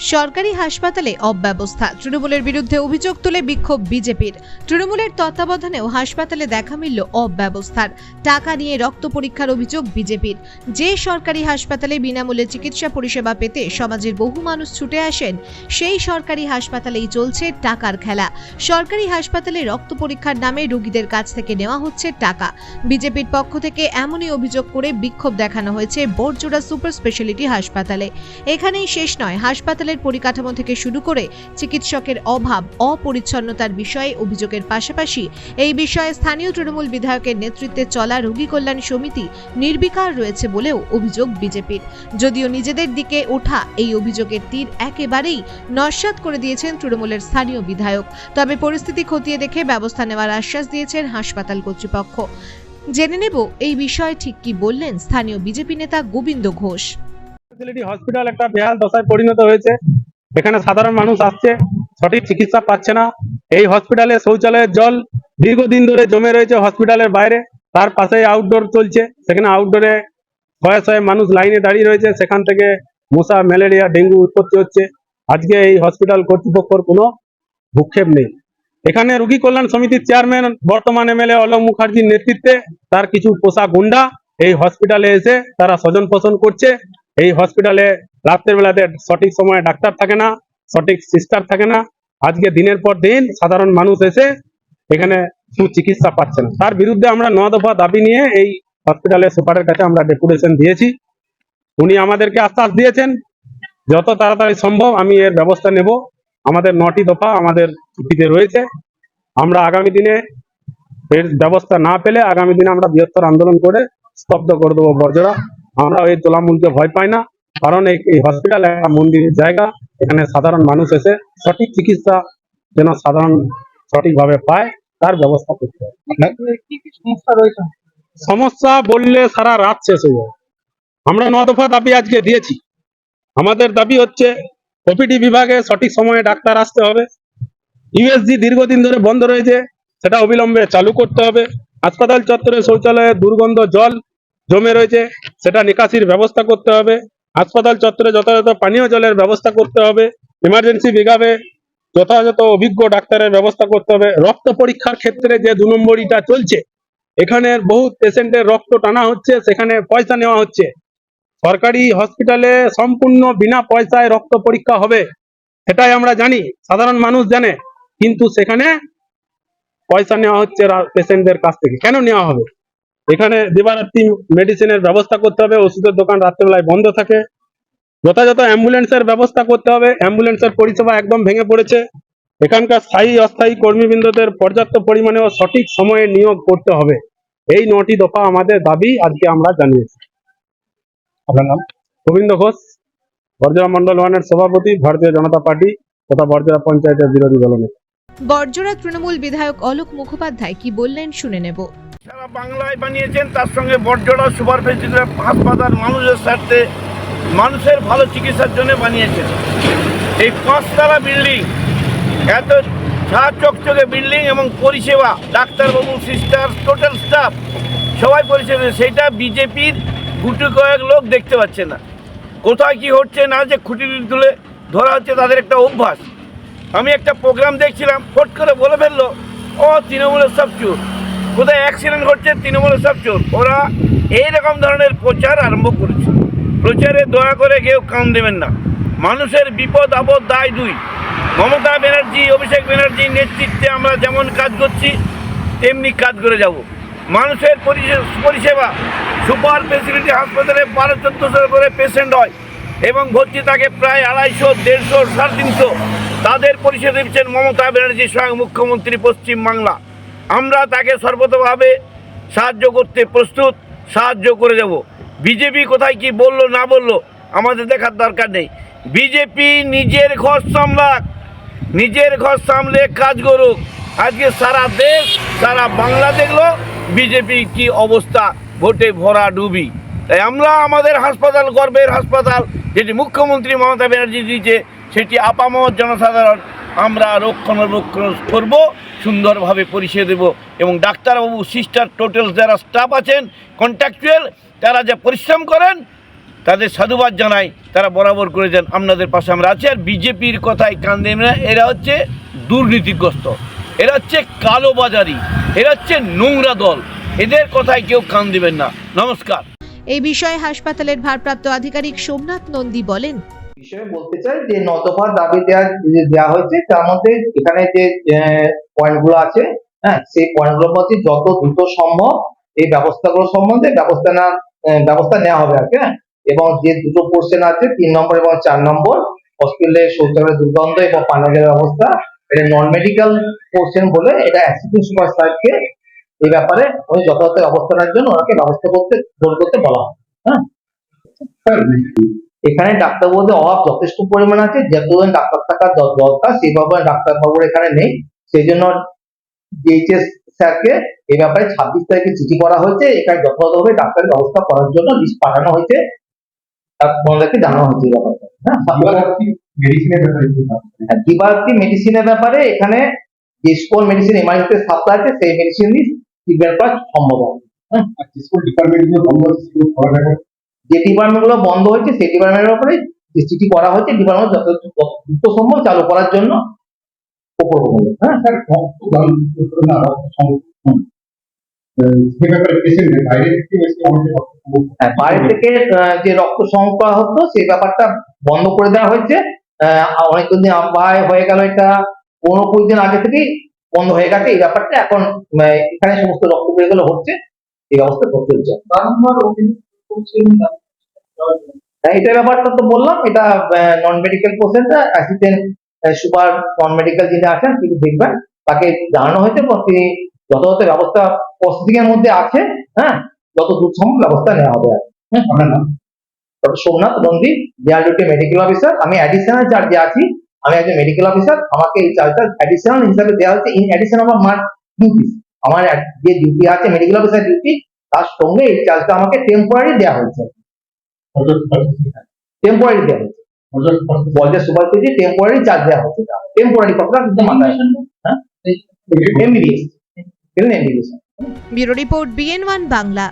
সরকারি হাসপাতালে অব্যবস্থা। তৃণমূলের বিরুদ্ধে অভিযোগ তুলে বিক্ষোভ বিজেপির। তৃণমূলের তত্ত্বাবধানেও হাসপাতালে দেখা মিলল অব্যবস্থার। টাকা নিয়ে রক্ত পরীক্ষার অভিযোগ বিজেপির। যে সরকারি হাসপাতালে বিনামূল্যে চিকিৎসা পরিষেবা পেতে সমাজের বহু মানুষ ছুটে আসেন, সেই সরকারি হাসপাতালেই চলছে টাকার খেলা। সরকারি হাসপাতালে রক্ত পরীক্ষার নামে রোগীদের কাছ থেকে নেওয়া হচ্ছে টাকা। বিজেপির পক্ষ থেকে এমনই অভিযোগ করে বিক্ষোভ দেখানো হয়েছে বড়জোড়া সুপার স্পেশালিটি হাসপাতালে। এখানেই শেষ নয়। হাসপাতালের পরিকাঠামো থেকে শুরু করে চিকিৎসকের অভাব, অপরিচ্ছন্নতার বিষয়ে অভিযোগের পাশাপাশি এই বিষয়ে স্থানীয় তৃণমূল বিধায়কের নেতৃত্বে চলা রোগী কল্যাণ সমিতি নির্বিকার রয়েছে বলেও অভিযোগ বিজেপির। যদিও নিজেদের দিকে ওঠা এই অভিযোগের তীর একেবারেই নস্যাৎ করে দিয়েছেন তৃণমূলের স্থানীয় বিধায়ক, তবে পরিস্থিতি খতিয়ে দেখে ব্যবস্থা নেওয়ার আশ্বাস দিয়েছেন হাসপাতাল কর্তৃপক্ষ। জেনে নেব এই বিষয়ে ঠিক কি বললেন স্থানীয় বিজেপি নেতা গোবিন্দ ঘোষ। ফ্যাসিলিটি হসপিটাল একটা বেহাল দশায় পরিণত হয়েছে। এখানে সাধারণ মানুষ আসছে, সঠিক চিকিৎসা পাচ্ছে না। এই হসপিটালে শৌচালয়ের জল দীর্ঘদিন ধরে জমে রয়েছে হসপিটালের বাইরে। তার পাশেই আউটডোর চলছে। সেখানে আউটডোরে শয়ে শয়ে মানুষ লাইনে দাঁড়িয়ে রয়েছে। সেখান থেকে মশা ম্যালেরিয়া ডেঙ্গু উৎপত্তি হচ্ছে। আজকে এই হসপিটাল কর্তৃপক্ষর কোনো ভূক্ষেপ নেই। এখানে রোগী কল্যাণ সমিতির চেয়ারম্যান বর্তমান এমএলএ অলোক মুখার্জির নেতৃত্বে তার কিছু পোষা গুন্ডা এই হসপিটালে এসে তারা স্বজন পোষণ করছে। এই হসপিটালে রাত্রের বেলাতে সঠিক সময়ে ডাক্তার থাকে না, সঠিক সিস্টার থাকে না। আজকে দিনের পর দিন সাধারণ মানুষ এসে এখানে সুচিকিৎসা পাচ্ছে না। তার বিরুদ্ধে আমরা ন দফা দাবি নিয়ে এই হসপিটালের সুপারের কাছে আমরা ডেপুটেশন দিয়েছি। উনি আমাদেরকে আশ্বাস দিয়েছেন, যত তাড়াতাড়ি সম্ভব আমি এর ব্যবস্থা নেব। আমাদের নটি দফা আমাদের চিঠিতে রয়েছে। আমরা আগামী দিনে এর ব্যবস্থা না পেলে আগামী দিনে আমরা বৃহত্তর আন্দোলন করে স্তব্ধ করে দেবো বর্জরা আমরা এই তোলামূলকে ভয় পাই না। কারণ এই- হসপিটাল একটা মন্দিরের জায়গা এখানে সাধারণ মানুষ এসে সঠিক চিকিৎসা যেন সাধারণ সঠিকভাবে পায় তার ব্যবস্থা করতে হবে। সমস্যা বললে সারা রাত শেষ হয়ে যাবে। আমরা ন দফা দাবি আজকে দিয়েছি। আমাদের দাবি হচ্ছে ওপিডি বিভাগে সঠিক সময়ে ডাক্তার আসতে হবে। ইউএসজি দীর্ঘদিন ধরে বন্ধ রয়েছে সেটা অবিলম্বে চালু করতে হবে। হাসপাতাল চত্বরে শৌচালয়ে দুর্গন্ধ জল জমে রয়েছে, সেটা নিকাশির ব্যবস্থা করতে হবে। হাসপাতাল চত্বরে যথাযথ পানীয় জলের ব্যবস্থা করতে হবে। ইমার্জেন্সি বিভাগে যথাযথ অভিজ্ঞ ডাক্তারের ব্যবস্থা করতে হবে। রক্ত পরীক্ষার ক্ষেত্রে যে দু নম্বরিটা চলছে, এখানে বহু পেশেন্টের রক্ত টানা হচ্ছে, সেখানে পয়সা নেওয়া হচ্ছে। সরকারি হসপিটালে সম্পূর্ণ বিনা পয়সায় রক্ত পরীক্ষা হবে, সেটাই আমরা জানি, সাধারণ মানুষ জানে। কিন্তু সেখানে পয়সা নেওয়া হচ্ছে পেশেন্টদের কাছ থেকে। কেন নেওয়া হবে? এখানে দিবারাত্রি মেডিসিনের ব্যবস্থা করতে হবে, ওষুধের দোকান রাত্রেবেলায় বন্ধ থাকে। যথাযথ অ্যাম্বুলেন্সের ব্যবস্থা করতে হবে অ্যাম্বুলেন্সের পরিষেবা একদম ভেঙে পড়েছে। এখানকার স্থায়ী, অস্থায়ী কর্মীবৃন্দদের পর্যাপ্ত পরিমাণে ও সঠিক সময়ে নিয়োগ করতে হবে। এই নটি দফা আমাদের দাবি, আজকে আমরা জানিয়েছি। আপনার নাম? গোবিন্দ ঘোষ বর্জরা মন্ডল ওয়ানের সভাপতি, ভারতীয় জনতা পার্টি তথা বর্জরা পঞ্চায়েতের বিরোধী দলনেতা বর্জরা তৃণমূল বিধায়ক অলোক মুখোপাধ্যায় কি বললেন শুনে নেব। সারা বাংলায় বানিয়েছেন, তার সঙ্গে বড়জোড়া সুপার ফেসিলিটি হাসপাতাল মানুষের স্বার্থে মানুষের ভালো চিকিৎসার জন্য বানিয়েছেন। এই পাঁচতলা বিল্ডিং, এত ঝা চকচকে বিল্ডিং এবং পরিষেবা, ডাক্তারবাবু, সিস্টার, টোটাল স্টাফ, সবাই পরিষেবা। সেটা বিজেপির গুটি কয়েক লোক দেখতে পাচ্ছে না। কোথায় কি হচ্ছে না যে খুঁটি তুলে ধরা হচ্ছে তাদের একটা অভ্যাস। আমি একটা প্রোগ্রাম দেখছিলাম, ফট করে বলে ফেলল, ও, তৃণমূলের সব চুর। কোথায় অ্যাক্সিডেন্ট ঘটছে তৃণমূলের সব চোর। ওরা এইরকম ধরনের প্রচার আরম্ভ করেছে। প্রচারে দয়া করে কেউ কান দেবেন না। মানুষের বিপদ, আপদ, দায় দুই। মমতা ব্যানার্জি, অভিষেক ব্যানার্জির নেতৃত্বে আমরা যেমন কাজ করছি, তেমনি কাজ করে যাব। মানুষের পরিষে- পরিষেবা, সুপার ফেসিলিটি হাসপাতালে বারো চোদ্দোশো করে পেশেন্ট হয় এবং ভর্তি থাকে প্রায় আড়াইশো, দেড়শো, সাড়ে তিনশো। তাদের পরিষেবা দিচ্ছেন মমতা ব্যানার্জি, স্বয়ং মুখ্যমন্ত্রী পশ্চিম বাংলা আমরা তাকে সর্বতভাবে সাহায্য করতে প্রস্তুত, সাহায্য করে যাব বিজেপি কোথায় কি বলল, না বলল, আমাদের দেখার দরকার নেই। বিজেপি নিজের ঘর সামলাক, নিজের ঘর সামলে কাজ করুক। আজকে সারা দেশ, সারা বাংলা দেখল বিজেপি কি অবস্থা, ভোটে ভরা ডুবি। তাই আমরা আমাদের হাসপাতাল, গর্বের হাসপাতাল, যেটি মুখ্যমন্ত্রী মমতা ব্যানার্জি দিয়েছে, সেটি আপামর জনসাধারণ আমরা রক্ষণাবেক্ষণ করব। সুন্দরভাবে পরিষেবা দেব এবং ডাক্তারবাবু সিস্টার টোটাল যারা স্টাফ আছেন কন্ট্রাকচুয়াল তারা যা পরিশ্রম করেন, তাদের সাধুবাদ জানাই, তারা বরাবর করে করেছেন আপনাদের পাশে আমরা আছি। আর বিজেপির কথায় কান না, এরা হচ্ছে দুর্নীতিগ্রস্ত। এরা হচ্ছে কালোবাজারি। এরা হচ্ছে নোংরা দল। এদের কথায় কেউ কান দেবেন না। নমস্কার। এই বিষয়ে হাসপাতালের ভারপ্রাপ্ত আধিকারিক সোমনাথ নন্দী বলেন বিষয়ে বলতে চাই যে নতফা দাবি দেওয়া দেওয়া হয়েছে, তার মধ্যে এখানে যে পয়েন্টগুলো আছে হ্যাঁ সেই পয়েন্টগুলোর মধ্যে যত দ্রুত সম্ভব এই ব্যবস্থাগুলো সম্বন্ধে ব্যবস্থা না ব্যবস্থা নেওয়া হবে আর কি হ্যাঁ। এবং যে দুটো পোর্শন আছে, তিন নম্বর এবং চার নম্বর হসপিটালে শৌচালয়ের দুর্গন্ধ এবং পানীয় ব্যবস্থা, এটা নন মেডিকেল পোর্শন বলে এটা অ্যাসিস্ট্যান্ট সুপার সাহেবকে এই ব্যাপারে উনি যথাযথ ব্যবস্থা নেওয়ার জন্য ওনাকে ব্যবস্থা করতে জোর করতে বলা হয় হ্যাঁ। এখানে ডাক্তারবাবুদের অভাব যথেষ্ট পরিমাণ আছে। যে যতজন ডাক্তার থাকার দরকার সেইভাবে ডাক্তারবাবুর এখানে নেই। সেই জন্য ডিএইচএস স্যারকে এই ব্যাপারে ছাব্বিশ তারিখে চিঠি করা হয়েছে। এখানে যথাযথভাবে ডাক্তারের ব্যবস্থা করার জন্য লিস্ট পাঠানো হয়েছে। জানানো হয়েছে এই ব্যাপারটা হ্যাঁ? মেডিসিনের ব্যাপারে? দিবারাত্রি মেডিসিনের ব্যাপারে এখানে যে মেডিসিন এমার্জেন্সি সাপ্লাই আছে সেই মেডিসিন ট্রিটমেন্ট করা সম্ভব হবে। আর যে সকল ডিপার্টমেন্ট যে ডিপার্টমেন্টগুলো বন্ধ হয়েছে সেই ডিপার্টমেন্টের উপরে যে চিঠি করা হয়েছে ডিপার্টমেন্ট যত দ্রুত সম্ভব চালু করার জন্য হ্যাঁ? স্যার বাইরে থেকে হ্যাঁ, যে রক্ত সংগ্রহ করা হতো সেই ব্যাপারটা বন্ধ করে দেওয়া হয়েছে। অনেকদিন দিন আবহাওয়ায় হয়ে গেল এটা পনেরো কুড়ি দিন আগে থেকেই বন্ধ হয়ে গেছে এই ব্যাপারটা। এখন এখানে সমস্ত রক্ত হচ্ছে এই অবস্থা চলছে হ্যাঁ, এটা ব্যাপারটা তো বললাম। এটা নন মেডিকেল পোর্শনটা অ্যাসিস্ট্যান্ট সুপার নন মেডিকেল যিনি আছেন তিনি দেখবেন। তাকে জানানো হয়েছে এবং তিনি যথাযথ ব্যবস্থা প্রসেসিং মধ্যে আছে। হ্যাঁ যত দূর সম্ভব ব্যবস্থা নেওয়া হবে আর নাম doctor Somnath Nandi general duty medical officer আমি অ্যাডিশনাল চার্জে আছি। আমি একজন মেডিকেল অফিসার আমাকে এই চার্জটা অ্যাডিশনাল হিসাবে দেওয়া হচ্ছে ইন অ্যাডিশন আমার মার ডিউটি আমার যে ডিউটি আছে মেডিকেল অফিসার ডিউটি তার সঙ্গে এই চার্জটা আমাকে টেম্পোরারি দেওয়া হয়েছে। টেম্পোরারি দেওয়া হয়েছে। Ajay super specially temporary charge দেওয়া হচ্ছে টেম্পোরারি কথাটা কিন্তু মাথায় হ্যাঁ? MBBS MBBS bureau report BN one Bangla.